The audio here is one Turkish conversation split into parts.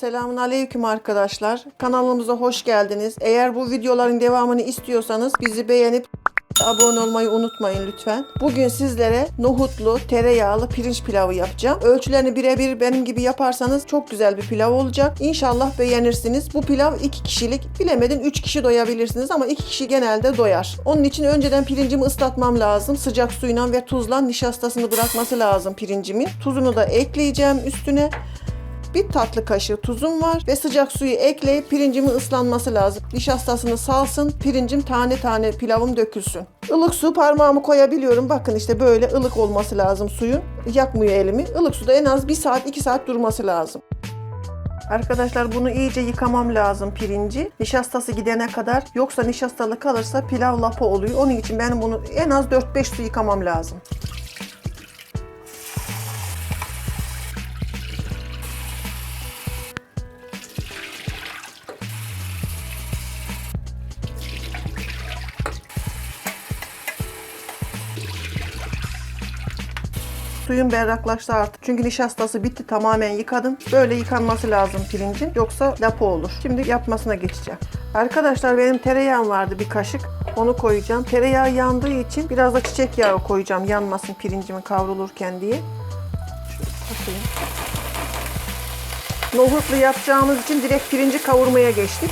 Selamun Aleyküm arkadaşlar. Kanalımıza hoş geldiniz. Eğer bu videoların devamını istiyorsanız bizi beğenip abone olmayı unutmayın lütfen. Bugün sizlere nohutlu, tereyağlı pirinç pilavı yapacağım. Ölçülerini birebir benim gibi yaparsanız çok güzel bir pilav olacak. İnşallah beğenirsiniz. Bu pilav 2 kişilik. Bilemedin 3 kişi doyabilirsiniz ama 2 kişi genelde doyar. Onun için önceden pirincimi ıslatmam lazım. Sıcak suyla ve tuzla nişastasını bırakması lazım pirincimin. Tuzunu da ekleyeceğim üstüne. Bir tatlı kaşığı tuzum var ve sıcak suyu ekleyip pirincimin ıslanması lazım. Nişastasını salsın, pirincim tane tane pilavım dökülsün. Ilık su parmağımı koyabiliyorum. Bakın işte böyle ılık olması lazım suyun. Yakmıyor elimi. Ilık suda en az 1 saat 2 saat durması lazım. Arkadaşlar bunu iyice yıkamam lazım pirinci. Nişastası gidene kadar. Yoksa nişastalı kalırsa pilav lapa oluyor. Onun için ben bunu en az 4-5 su yıkamam lazım. Suyun berraklaştı artık. Çünkü nişastası bitti tamamen yıkadım. Böyle yıkanması lazım pirincin. Yoksa lapa olur. Şimdi yapmasına geçeceğim. Arkadaşlar benim tereyağım vardı bir kaşık. Onu koyacağım. Tereyağı yandığı için biraz da çiçek yağı koyacağım. Yanmasın pirincimin kavrulurken diye. Şöyle takayım. Nohutlu yapacağımız için direkt pirinci kavurmaya geçtik.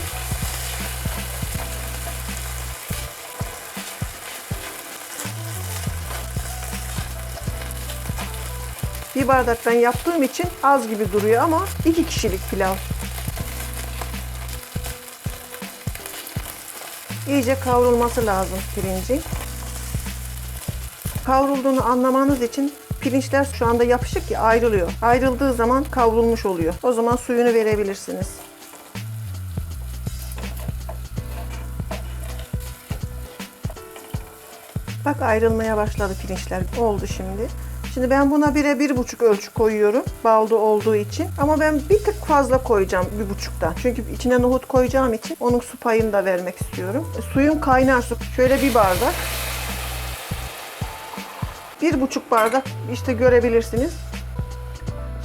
Bir bardaktan yaptığım için az gibi duruyor ama iki kişilik pilav. İyice kavrulması lazım pirincin. Kavrulduğunu anlamanız için pirinçler şu anda yapışık ya ayrılıyor. Ayrıldığı zaman kavrulmuş oluyor. O zaman suyunu verebilirsiniz. Bak ayrılmaya başladı pirinçler. Oldu şimdi. Şimdi ben buna bire bir buçuk ölçü koyuyorum. Baldo olduğu için. Ama ben bir tık fazla koyacağım bir buçuktan. Çünkü içine nohut koyacağım için onun su payını da vermek istiyorum. E, suyum kaynar su. Şöyle bir bardak. Bir buçuk bardak işte görebilirsiniz.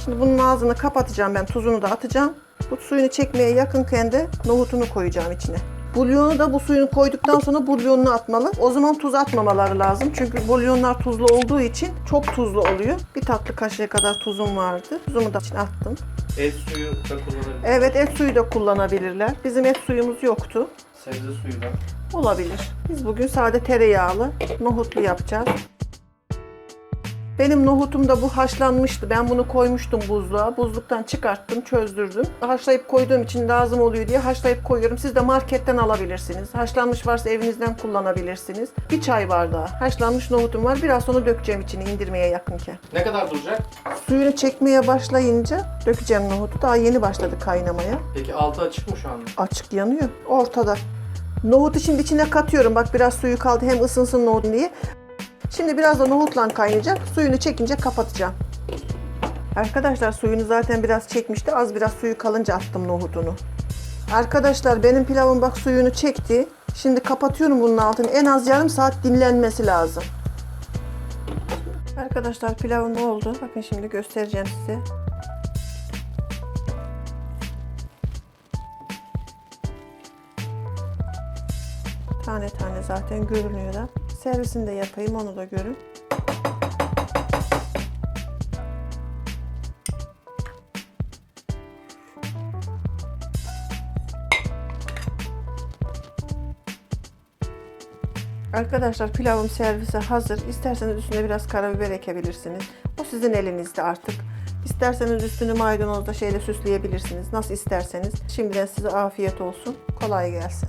Şimdi bunun ağzını kapatacağım ben. Tuzunu da atacağım. Bu suyunu çekmeye yakınken de nohutunu koyacağım içine. Bulyonu da bu suyunu koyduktan sonra bulyonunu atmalı. O zaman tuz atmamaları lazım. Çünkü bulyonlar tuzlu olduğu için çok tuzlu oluyor. Bir tatlı kaşığı kadar tuzum vardı. Tuzumu da içine attım. Et suyu da kullanabilir. Evet et suyu da kullanabilirler. Bizim et suyumuz yoktu. Sebze suyu da. Olabilir. Biz bugün sade tereyağlı nohutlu yapacağız. Benim nohutum da bu haşlanmıştı. Ben bunu koymuştum buzluğa. Buzluktan çıkarttım, çözdürdüm. Haşlayıp koyduğum için lazım oluyor diye haşlayıp koyuyorum. Siz de marketten alabilirsiniz. Haşlanmış varsa evinizden kullanabilirsiniz. Bir çay bardağı haşlanmış nohutum var. Biraz sonra dökeceğim içine indirmeye yakınken. Ne kadar duracak? Suyunu çekmeye başlayınca dökeceğim nohutu. Daha yeni başladı kaynamaya. Peki altı açık mı şu anda? Açık yanıyor. Ortada. Nohutu şimdi içine katıyorum. Bak biraz suyu kaldı hem ısınsın nohut diye. Şimdi biraz da nohutla kaynayacak. Suyunu çekince kapatacağım. Arkadaşlar suyunu zaten biraz çekmişti. Az biraz suyu kalınca attım nohutunu. Arkadaşlar benim pilavım bak suyunu çekti. Şimdi kapatıyorum bunun altını. En az yarım saat dinlenmesi lazım. Arkadaşlar pilavım oldu. Bakın şimdi göstereceğim size. Tane tane zaten görünüyor da. Servisini de yapayım onu da görün. Arkadaşlar pilavım servise hazır. İsterseniz üstüne biraz karabiber ekebilirsiniz. O sizin elinizde artık. İsterseniz üstünü maydanozla şeyle süsleyebilirsiniz. Nasıl isterseniz. Şimdiden size afiyet olsun. Kolay gelsin.